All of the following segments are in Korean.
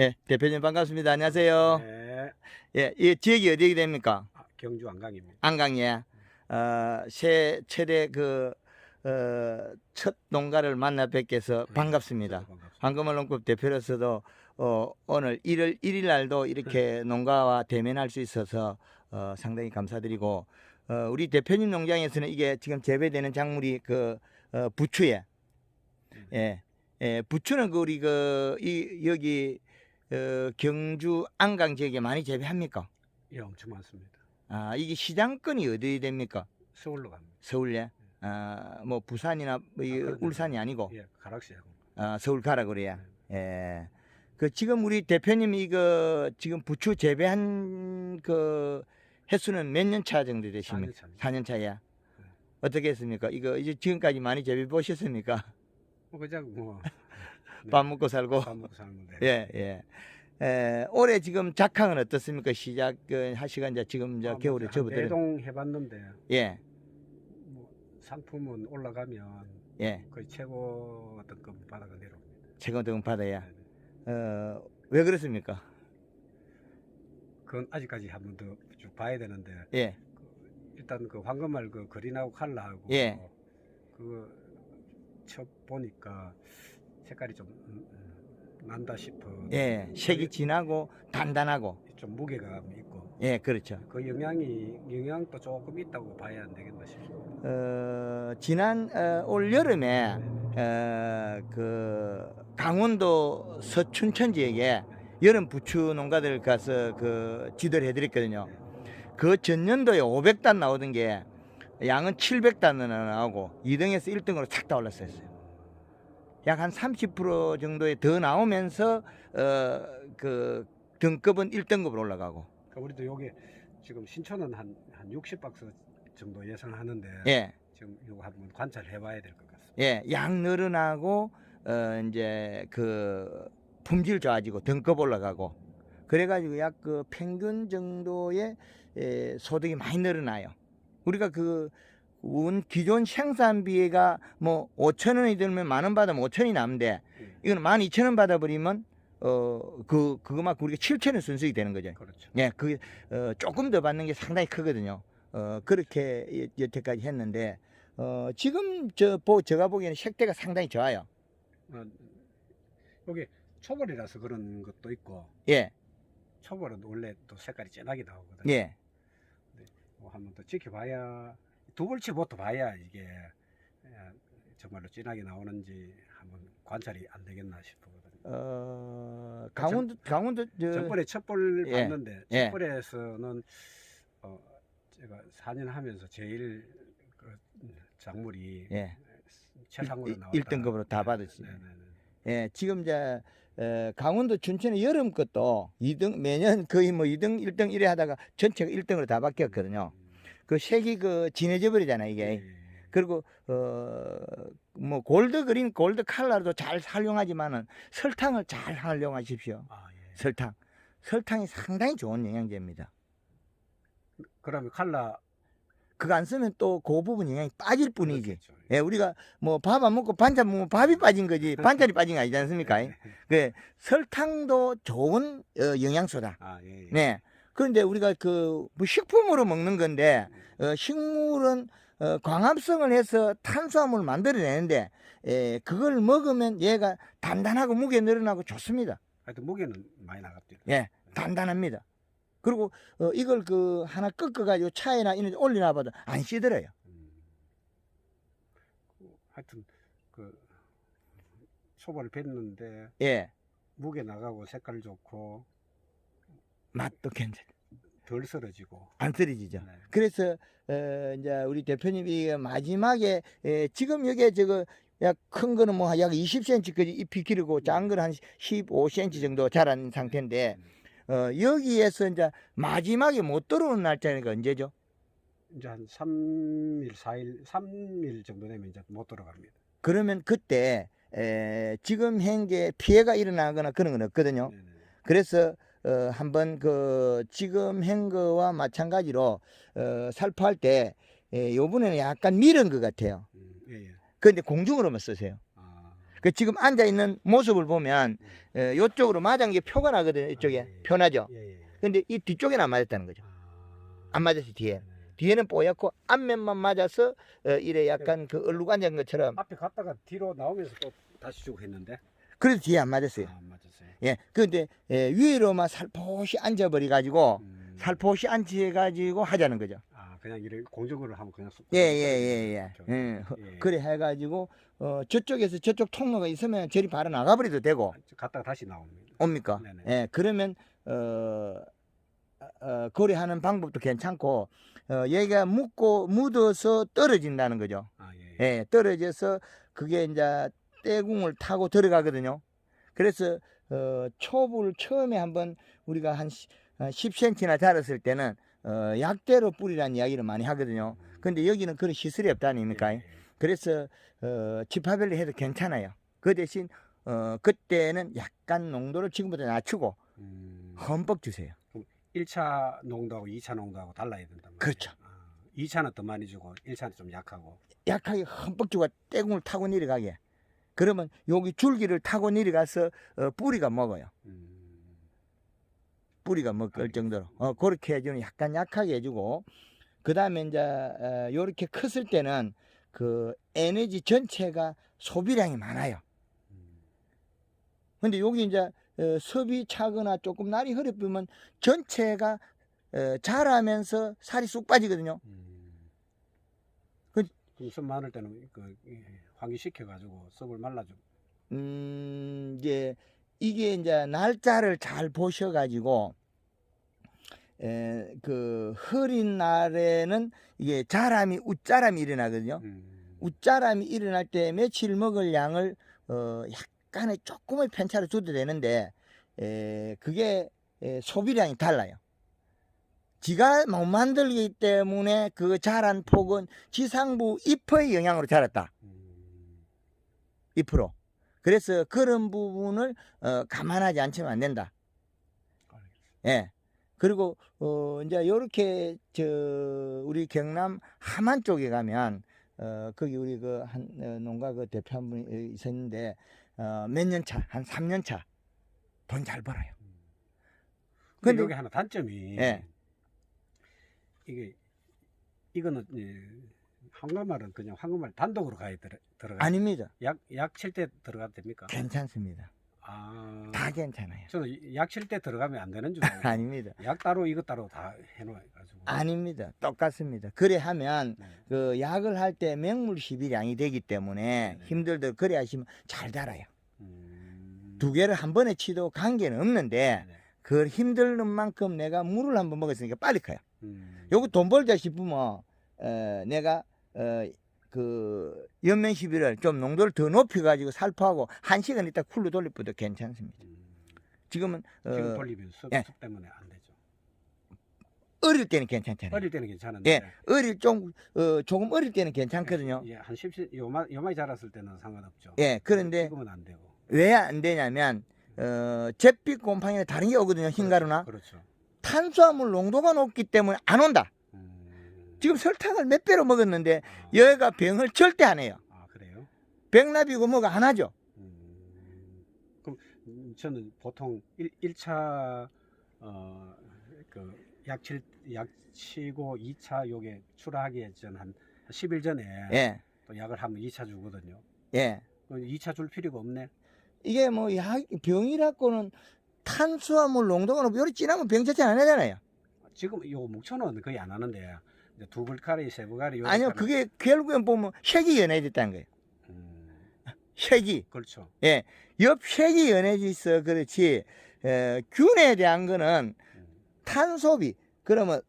예, 대표님 반갑습니다. 안녕하세요. 네, 예, 이 지역이 어디 됩니까? 아, 경주 안강입니다. 안강에 어, 새 최대 그 어, 첫 농가를 만나 뵙게서 반갑습니다. 저도 반갑습니다. 황금알농급 대표로서도 어, 오늘 1월 1일 날도 이렇게 농가와 대면할 수 있어서 어, 상당히 감사드리고 어, 우리 대표님 농장에서는 이게 지금 재배되는 작물이 그 어, 부추에 예, 예, 부추는 그 우리 그 이 여기 어, 경주 안강 지역에 많이 재배합니까? 예, 엄청 많습니다. 아 이게 시장권이 어디 됩니까? 서울로 갑니다. 서울에 아 뭐 부산이나 뭐이 아, 그런데- 울산이 아니고 예, 가락시하고. 아 서울 가라 그래야 예. 그 지금 우리 대표님이 이거 지금 부추 재배한 그 횟수는 몇 년 차 정도 되십니까? 4년 차입니다. 4년 차야. 네. 어떻게 했습니까? 이거 이제 지금까지 많이 재배 보셨습니까? 뭐 그냥 뭐 네, 밥 먹고 살고. 밥 먹고 사는데. 예, 예. 에, 올해 지금 작황은 어떻습니까? 시작 그 하시간 이제 지금 이제 아, 뭐 겨울에 한 접어들. 대동 해봤는데 예, 뭐 상품은 올라가면 예. 거의 최고 등급 바닥을 내려옵니다. 최고 등 받아야. 네, 네. 어, 왜 그렇습니까? 그건 아직까지 한 번 더 쭉 봐야 되는데 예, 일단 그 황금알 그 그린하고 칼라하고 예. 그거 쳐 보니까 색깔이 좀 음, 음, 난다 싶어. 예. 색이 진하고 단단하고. 좀 무게감 있고 예, 그렇죠. 그 영향이 영향도 조금 있다고 봐야 안 되겠나 싶습니다. 어, 지난 어, 올 여름에 어, 그 강원도 서춘천 지역에 여름 부추 농가들 가서 그 지도를 해드렸거든요. 그 전년도에 500단 나오던 게 양은 700단으로 나오고 2등에서 1등으로 싹다 올랐어요. 약 한 30% 정도에 더 나오면서 어, 그 등급은 1등급으로 올라가고 그러니까 우리도 여기 지금 신촌은 한, 한 60박스 정도 예상하는데 예. 지금 이거 한번 관찰해 봐야 될 것 같습니다. 예, 양 늘어나고 어 이제 그 품질 좋아지고 등급 올라가고 그래 가지고 약 그 평균 정도의 에, 소득이 많이 늘어나요. 우리가 그 운 기존 생산비가 뭐 5천 원이 들면 만 원 받으면 5천 원이 남는데 예, 이거는 만 2천 원 받아버리면 어그 그거만큼 우리가 7천 원 순수익이 되는 거죠. 그렇죠. 예, 그 어, 조금 더 받는 게 상당히 크거든요. 어, 그렇게 여- 여태까지 했는데 어, 지금 저 보, 제가 보기에는 색대가 상당히 좋아요. 어, 여기 초벌이라서 그런 것도 있고 예, 초벌은 원래 또 색깔이 진하게 나오거든요. 예, 뭐 한번 더 지켜봐야 두 벌치부터 봐야 이게 예, 정말로 진하게 나오는지 한번 관찰이 안 되겠나 싶거든요. 어, 강원도 강원도 저, 전번에 첫벌 예, 봤는데 예. 첫벌에서는 어, 제가 4년 하면서 제일 그 작물이 예, 최상으로 일- 나왔다. 일등급으로 다 네, 받으시네. 네, 네, 네. 예, 지금 이제 에, 강원도 춘천의 여름 것도 2등 매년 거의 뭐 2등, 1등 이래 하다가 전체가 1등으로 다 바뀌었거든요. 그 색이 그 진해져 버리잖아요, 이게. 예, 예. 그리고 어 뭐 골드 그린 골드 칼라도 잘 활용하지만은 설탕을 잘 활용하십시오. 아, 예. 설탕. 설탕이 상당히 좋은 영양제입니다. 그러면 칼라 그거 안 쓰면 또 그 부분 영향이 빠질 뿐이지. 그렇겠죠. 예, 우리가 뭐 밥 안 먹고 반찬 먹으면 밥이 빠진 거지 반찬이 빠진 거 아니지 않습니까? 그 설탕도 좋은 어, 영양소다. 아, 예, 예. 네. 그런데 우리가 그뭐 식품으로 먹는 건데 어, 식물은 어, 광합성을 해서 탄수화물을 만들어내는데 에, 그걸 먹으면 얘가 단단하고 무게 늘어나고 좋습니다. 하여튼 무게는 많이 나갔대요. 예, 단단합니다. 그리고 어, 이걸 그 하나 꺾어가지고 차에나 이런 데 올려놔봐도 안 시들어요. 음. 그, 하여튼 그 초벌을 뱉는데 예, 무게 나가고 색깔 좋고 맛도 괜찮. 덜 쓰러지고. 안 쓰러지죠. 네. 그래서 어, 이제 우리 대표님이 마지막에 에, 지금 여기에 저거 약큰 거는 뭐 약 20cm까지 잎이 기르고 작은 거는 한 15cm 정도 자란 상태인데 어, 여기에서 이제 마지막에 못 들어오는 날짜가 언제죠? 이제 한 3일, 4일, 3일 정도 되면 이제 못 돌아갑니다. 그러면 그때 에, 지금 현재 피해가 일어나거나 그런 건 없거든요. 네네. 그래서 어, 한번 그 지금 한 거와 마찬가지로 어, 살포할 때 에, 요번에는 약간 미른 것 같아요. 음, 예, 예. 그런데 공중으로만 쓰세요. 아, 그 지금 앉아 있는 모습을 보면 음. 에, 이쪽으로 맞은 게 표가 나거든요. 이쪽에 아, 예, 예. 표나죠. 예, 예. 근데 이 뒤쪽에는 안 맞았다는 거죠. 아. 안 맞았어 뒤에. 네. 뒤에는 뽀얗고 앞면만 맞아서 어, 이래 약간 그 얼룩 앉은 것처럼 앞에 갔다가 뒤로 나오면서 또 다시 주고 했는데 그래서 뒤에 안 맞았어요. 아, 안 맞았어요. 예. 그런데 에, 위로만 살포시 앉아버려 가지고 음. 살포시 앉혀 가지고 하자는 거죠. 아 그냥 이래 공중으로 하면 그냥 쑥 예, 예, 예, 예. 그렇죠. 예. 허- 예. 그래 해 가지고 어, 저쪽에서 저쪽 통로가 있으면 저리 바로 나가 버려도 되고 갔다가 다시 나옵니다. 옵니까? 네네. 예, 그러면 어, 어, 거래하는 방법도 괜찮고 어, 얘가 묻고 묻어서 떨어진다는 거죠. 아 예. 예, 떨어져서 그게 이제 떼궁을 타고 들어가거든요. 그래서 어, 초불 처음에 한번 우리가 한 10cm나 자랐을 때는 어, 약대로 뿌리라는 이야기를 많이 하거든요. 근데 여기는 그런 시설이 없다니까. 예, 예. 그래서 어, 지파별로 해도 괜찮아요. 그 대신 어, 그때는 약간 농도를 지금보다 낮추고 음. 흠뻑 주세요. 1차 농도하고 2차 농도하고 달라야 말이에요. 그렇죠. 아, 2차는 더 많이 주고 1차는 좀 약하고. 약하게 흠뻑 주고 떼궁을 타고 내려가게. 그러면 여기 줄기를 타고 내려가서 어, 뿌리가 먹어요. 음. 뿌리가 먹을 정도로. 어, 그렇게 해주는 약간 약하게 해주고 그 다음에 이제 어, 요렇게 컸을 때는 그 에너지 전체가 소비량이 많아요. 음. 근데 여기 이제 어, 섭이 차거나 조금 날이 흐려보면 전체가 어, 자라면서 살이 쑥 빠지거든요. 음. 그- 습 많을 때는 그 예, 환기시켜 가지고 습을 말라주고. 음, 이제 이게 이제 날짜를 잘 보셔 가지고 에, 그 흐린 날에는 이게 자람이 웃자람이 일어나거든요. 음. 웃자람이 일어날 때 며칠 먹을 양을 어, 약간의 조금의 편차를 줘도 되는데 에, 그게 에, 소비량이 달라요. 지가 못 만들기 때문에 그 자란 폭은 지상부 잎의 영향으로 자랐다. 음. 잎으로. 그래서 그런 부분을 어, 감안하지 않으면 안 된다. 알겠습니다. 예. 그리고 어 이제 요렇게 저 우리 경남 함안 쪽에 가면 어 거기 우리 그한 농가 그 대표 한 분이 있었는데 어 몇 년 차, 한 3년 차. 돈 잘 벌어요. 근데 근데- 여기 하나 단점이 예. 이게 이거는 예, 황금알은 그냥 황금알 단독으로 가야 들어, 들어가. 아닙니다. 약 약 칠 때 들어가도 됩니까? 괜찮습니다. 아. 다 괜찮아요. 저는 약칠 때 들어가면 안 되는 줄 알고. 아닙니다. 약 따로 이것 따로 다 해놓아 가지고. 아닙니다. 똑같습니다. 그래 하면 네. 그 약을 할 때 맹물 시비량이 되기 때문에 네. 힘들들 그래 하시면 잘 달아요. 음. 두 개를 한 번에 치도 관계는 없는데 네. 그 힘들는 만큼 내가 물을 한 번 먹었으니까 빨리 커요. 음. 요거 돈 벌자 싶으면 어, 내가 어, 그 연면 시비를 좀 농도를 더 높여 가지고 살포하고 한 시간 있다 쿨로 돌려도 괜찮습니다. 음. 지금은 어, 지금 돌리면 습, 예. 습 때문에 안 되죠. 어릴 때는 괜찮잖아요. 어릴 때는 괜찮은데. 예, 어릴 좀 어, 조금 어릴 때는 괜찮거든요. 예, 한 10, 요마, 요마이 자랐을 때는 상관없죠. 예, 그런데 지금은 안 되고. 왜 안 되냐면 어, 잿빛 곰팡이는 다른 게 오거든요. 흰가루나 그렇죠. 탄수화물 농도가 높기 때문에 안 온다. 음. 지금 설탕을 몇 배로 먹었는데 아, 얘가 병을 절대 안 해요. 아 그래요? 백납이고 뭐가 안 하죠. 음. 그럼 음, 저는 보통 1, 일차 어, 그 약칠 약 치고 2차 요게 출하하기 전 한 10일 전에 예, 또 약을 하면 2차 주거든요. 예. 2차 줄 필요가 없네. 이게 뭐 약, 병이라고는 탄수화물 농도가 높고 요리 진하면 병 자체 안 하잖아요. 지금 요 목초는 거의 안 하는데 두 불가리 세요 아니요, 그게 결국엔 보면 색이 연해졌다는 거예요. 음, 색이. 그렇죠. 예. 옆 색이 연해져 있어. 그렇지. 에, 균에 대한 거는 음, 탄소비. 그러면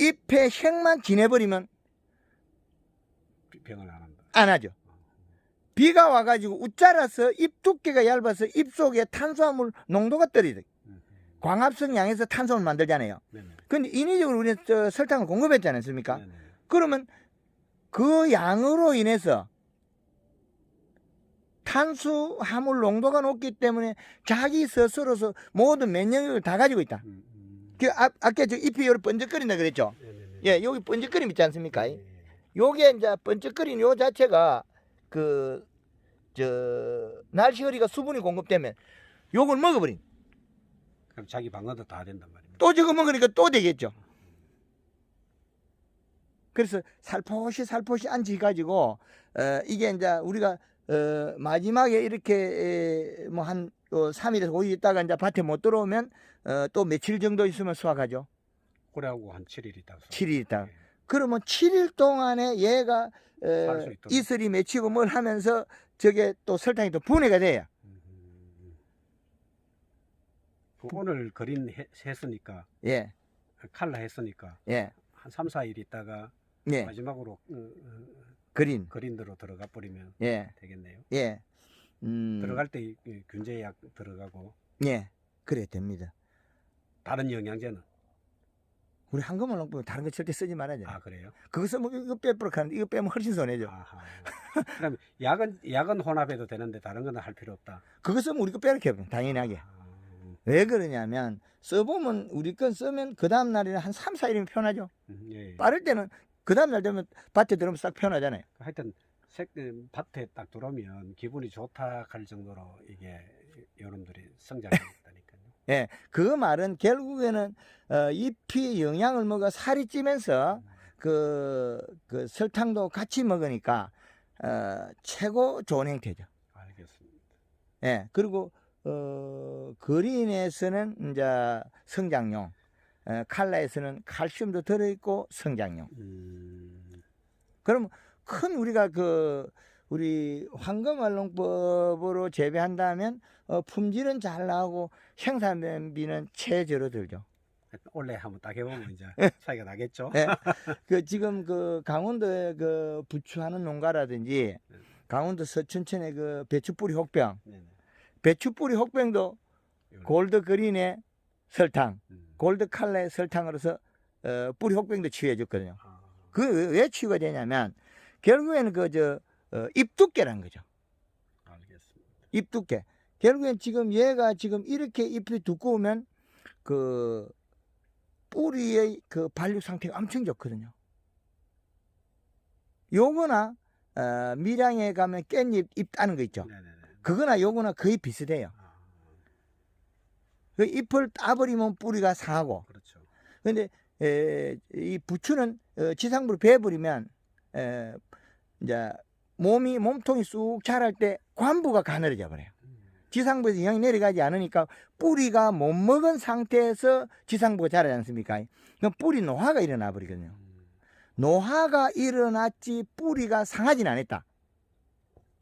잎의 색만 지내버리면 비- 병을 안 한다. 안 하죠. 비가 와가지고 웃자라서 잎 두께가 얇아서 잎 속에 탄수화물 농도가 떨어져. 음, 광합성 양에서 탄수화물 만들잖아요. 네네. 근데 인위적으로 우리는 저 설탕을 공급했지 않습니까? 네네. 그러면 그 양으로 인해서 탄수화물 농도가 높기 때문에 자기 스스로서 모든 면역력을 다 가지고 있다. 음, 음. 그 아, 아까 저 잎이 요리 번쩍거린다 그랬죠? 네네네. 예, 여기 번쩍거림 있지 않습니까? 예, 예. 요게 이제 번쩍거린 요 자체가 그 저 날씨허리가 수분이 공급되면 요걸 먹어버린. 그럼 자기 방어도 다 된단 말입니다. 또 저거 먹으니까 또 되겠죠. 그래서 살포시 살포시 앉아 가지고 어, 이게 이제 우리가 어, 마지막에 이렇게 뭐한 어, 3일에서 5일 있다가 이제 밭에 못 들어오면 어, 또 며칠 정도 있으면 수확하죠. 올해하고 한 7일 있다. 7일 있다. 예. 그러면 7일 동안에 얘가 어. 이슬이 맺히고 뭘 하면서 저게 또 설탕이 또 분해가 돼요. 음. 그 오늘 그린 해- 했으니까 예, 칼라 했으니까 예, 한 3, 4일 있다가 예. 마지막으로 음, 음, 그린. 그린대로 들어가 버리면 예, 되겠네요. 예. 음, 들어갈 때 이- 이 균제약 들어가고 예, 그래 됩니다. 다른 영양제는 우리 한꺼번에 먹으면 다른 거 절대 쓰지 말아야 돼. 아 그래요? 그거 쓰면 이거 빼버려 하는데 이거 빼면 훨씬 손해죠. 아하. 그럼 약은 약은 혼합해도 되는데 다른 거는 할 필요 없다. 그거 쓰면 우리 거 빼놓게 요 당연하게. 아, 왜 그러냐면 써보면 우리 건 쓰면 그 다음 날에는 한 3, 4일이면 편하죠. 음, 예. 예. 빠를 때는 그 다음 날 되면 밭에 들어오면 싹 편하잖아요. 하여튼 색, 음, 밭에 딱 들어오면 기분이 좋다 할 정도로 이게 여러분들이 성장했다니까요. 예, 그 말은 결국에는 어, 잎이 영양을 먹어 살이 찌면서 그, 그 설탕도 같이 먹으니까 어, 최고 좋은 형태죠. 알겠습니다. 예, 그리고 어, 그린에서는 이제 성장용, 어, 칼라에서는 칼슘도 들어있고 성장용. 음, 그럼 큰 우리가 그 우리 황금알롱법으로 재배한다면 어, 품질은 잘 나오고 생산비는 최저로 들죠. 원래 한번 딱 해보면 이제 차이가 나겠죠. 예. 그 지금 그 강원도에 그 부추하는 농가라든지 네. 강원도 서천천의 그 배추뿌리 혹병, 네네. 배추뿌리 혹병도 골드 그린의 설탕, 음. 골드 칼라의 설탕으로서 어, 뿌리 혹병도 치유해 줬거든요. 아, 그왜 치유가 되냐면 결국에는 그저 어, 잎두께라는 거죠. 알겠습니다. 잎 두께. 결국엔 지금 얘가 지금 이렇게 잎이 두꺼우면 그 뿌리의 그 발육 상태가 엄청 좋거든요. 요거나 어, 밀양에 가면 깻잎 잎 따는 거 있죠. 네네네. 그거나 요거나 거의 비슷해요. 아, 그 잎을 따버리면 뿌리가 상하고 그렇죠. 근데 에, 이 부추는 어, 지상부로 베어버리면 에, 이제 몸이 몸통이 쑥 자랄 때 관부가 가늘어져 버려요. 음, 지상부에서 영향이 내려가지 않으니까 뿌리가 못 먹은 상태에서 지상부가 자라지 않습니까? 그럼 뿌리 노화가 일어나 버리거든요. 음, 노화가 일어났지 뿌리가 상하진 않았다.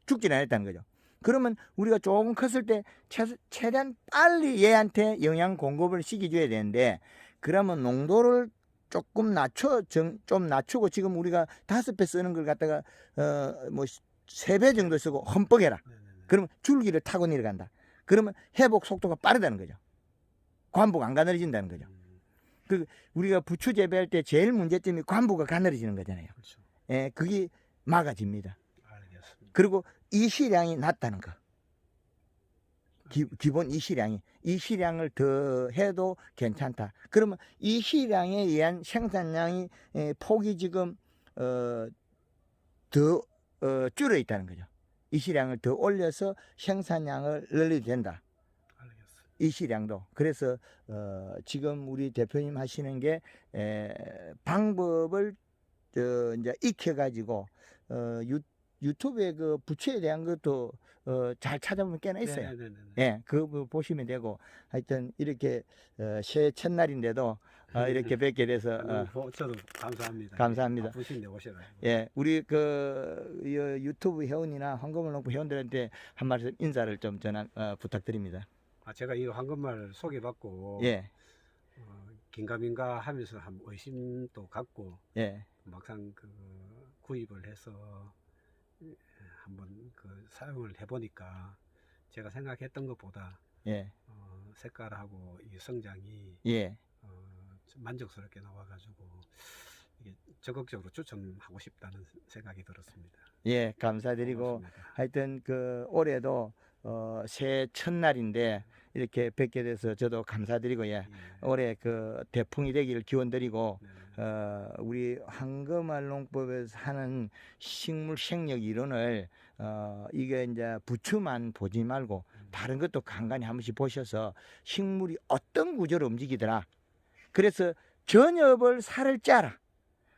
죽진 않았다는 거죠. 그러면 우리가 조금 컸을 때 최, 최대한 빨리 얘한테 영양 공급을 시켜줘야 되는데 그러면 농도를 조금 낮춰 정- 좀 낮추고 지금 우리가 다섯 배 쓰는 걸 갖다가 어뭐 세 배 정도 쓰고 흠뻑 해라. 네네네. 그러면 줄기를 타고 내려간다. 그러면 회복 속도가 빠르다는 거죠. 관부가 안 가늘어진다는 거죠. 음, 우리가 부추 재배할 때 제일 문제점이 관부가 가늘어지는 거잖아요. 그렇죠. 예, 그게 막아집니다. 알겠습니다. 그리고 이시량이 낮다는 거. 기, 기본 이시량이 이시량을 더 해도 괜찮다. 그러면 이시량에 의한 생산량이 에, 폭이 지금 어, 더 어, 줄어 있다는 거죠. 이시량을 더 올려서 생산량을 늘려도 된다. 알겠습니다. 이시량도. 그래서 어, 지금 우리 대표님 하시는 게 에, 방법을 저, 이제 익혀 가지고 어, 유, 유튜브에 그 부채에 대한 것도 어, 잘 찾아보면 꽤나 있어요. 네네네네. 예, 그거 보시면 되고 하여튼 이렇게 어, 새해 첫날인데도 어, 이렇게 뵙게 돼서 어, 고- 저도 감사합니다. 감사합니다. 바쁘신데 오셔라. 예, 우리 그 여- 유튜브 회원이나 황금을 농부 회원들한테 한 말씀 인사를 좀 전화 어, 부탁드립니다. 아 제가 이 황금말 소개받고 예, 어, 긴가민가 하면서 한 의심도 갖고 예, 막상 그 구입을 해서 한번 그 사용을 해보니까 제가 생각했던 것보다 예, 어, 색깔하고 이 성장이 예. 어, 좀 만족스럽게 나와가지고 적극적으로 추천하고 싶다는 생각이 들었습니다. 예, 감사드리고 고맙습니다. 하여튼 그 올해도 어, 새해 첫날인데 이렇게 뵙게 돼서 저도 감사드리고 예. 예. 올해 그 대풍이 되기를 기원드리고 네. 어, 우리 황금알농법에서 하는 식물 생력 이론을 어, 이게 이제 부추만 보지 말고 다른 것도 간간히 한 번씩 보셔서 식물이 어떤 구조로 움직이더라. 그래서 전엽을 살을 짜라.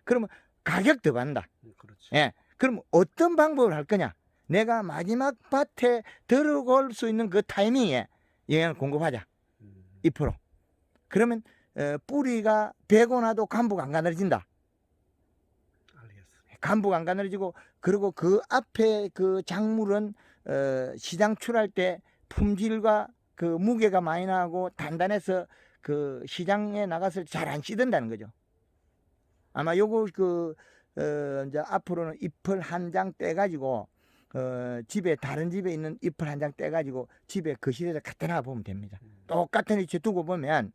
그러면 가격 더 받는다. 음, 그렇죠. 예. 그럼 어떤 방법을 할 거냐? 내가 마지막 밭에 들어올 수 있는 그 타이밍에 영양을 공급하자. 음, 2%. 그러면 어, 뿌리가 베고 나도 간부가 안 가늘어진다. 알겠습니다. 간부가 안 가늘어지고 그리고 그 앞에 그 작물은 어, 시장 출할 때 품질과 그 무게가 많이 나고 단단해서 그 시장에 나갔을 때잘안 씻는다는 거죠. 아마 요거 그 어, 이제 앞으로는 잎을 한 장 떼가지고 어, 집에 다른 집에 있는 잎을 한 장 떼가지고 집에 거실에다 갖다 놔 보면 됩니다. 음, 똑같은 위치에 두고 보면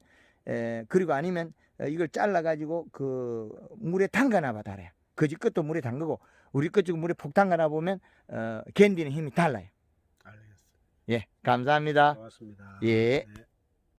에, 그리고 아니면 어, 이걸 잘라 가지고 그 물에 담가놔 봐 달아요. 거지 것도 물에 담그고 우리 것도 물에 폭 담가놔 보면 어, 견디는 힘이 달라요. 알겠습니다. 예, 감사합니다. 고맙습니다. 예. 네.